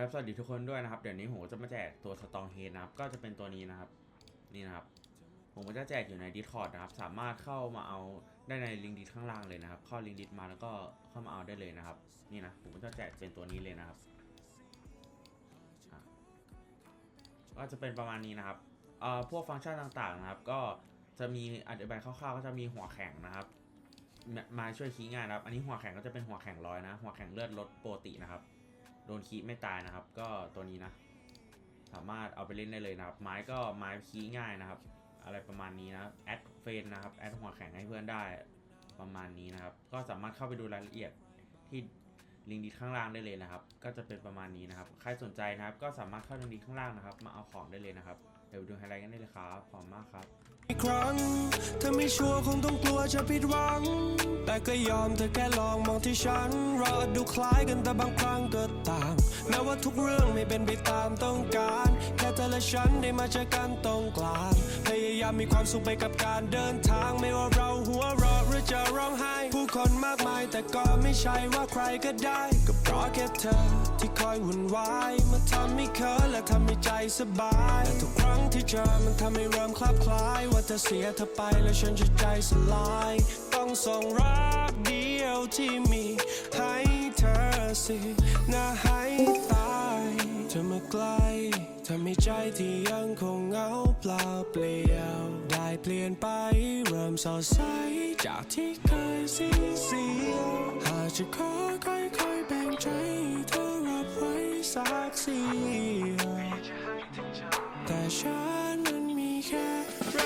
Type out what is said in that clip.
ครับสวัสดีทุกคนด้วยนะครับ เดี๋ยวนี้ผมจะมาแจกตัวสตองเฮดนะครับ ก็จะเป็นตัวนี้นะครับ นี่นะครับ ผมก็จะแจกอยู่ใน Discord นะครับ สามารถเข้ามาเอาได้ในลิงก์ดิสข้างล่างเลยนะครับ เข้าลิงก์ดิสมาแล้วก็เข้ามาเอาได้เลยนะครับ นี่นะ ผมก็จะแจกเป็นตัวนี้เลยนะครับ ก็จะเป็นประมาณนี้นะครับเอ่อพวกฟังก์ชันต่างๆนะครับ ก็จะมีอธิบายคร่าวๆ ก็จะมีหัวแข็งนะครับ มาช่วยคีย์งานนะครับ อันนี้หัวแข็งก็จะเป็นหัวแข็งร้อยนะ หัวแข็งเลือดลดโปกตินะครับ โดนคีไม่ตายนะครับ ก็ตัวนี้นะ สามารถเอาไปเล่นได้เลยนะครับ ไม้ก็ไม้คีง่ายนะครับ อะไรประมาณนี้นะแอดเฟนนะครับแอดหัวแข็งให้เพื่อนได้ประมาณนี้นะครับ ก็สามารถเข้าไปดูรายละเอียดที่ ลิงก์ดีข้างล่างได้เลยนะครับ ก็จะเป็นประมาณนี้นะครับ ใครสนใจนะครับ ก็สามารถเข้าลิงก์ดีข้างล่างนะครับ มาเอาของได้เลยนะครับ เดี๋ยวดูไฮไลท์กันได้เลยครับขอบคุณมากครับอีกครั้งถ้าไม่ชัวร์คงต้องกลัวจะผิดหวัง แต่ก็ยอมเธอแค่ลองมองที่ฉัน เราอาจดูคล้ายกันแต่บางครั้งก็ต่างแม้ว่าทุกเรื่องไม่เป็นไปตามต้องการ แค่เธอและฉันได้มาเจอกันตรงกลาง พยายามมีความสุขไปกับการเดินทาง ไม่ว่าเราหัวเราะหรือจะร้องไห้ ผู้คนมากมายแต่ก็ ใช่ว่าใครก็ได้ ก็เพราะแค่เธอที่คอยวุ่นวายมาทำให้เคินและทำให้ใจสบายแต่ทุกครั้งที่เจอมันทำให้เริ่มคลับคล้าย ว่าจะเสียเธอไปแล้วฉันจะใจสลาย ต้องส่งรักเดียวที่มีให้เธอสิน่าให้ตายเธอมาใกล้ทำให้ใจที่ยังคงเหงาเปล่าเปลี่ยว ได้เปลี่ยนไปเริ่มสดใสจากที่เคยสีเสี ยวหากจะขอค่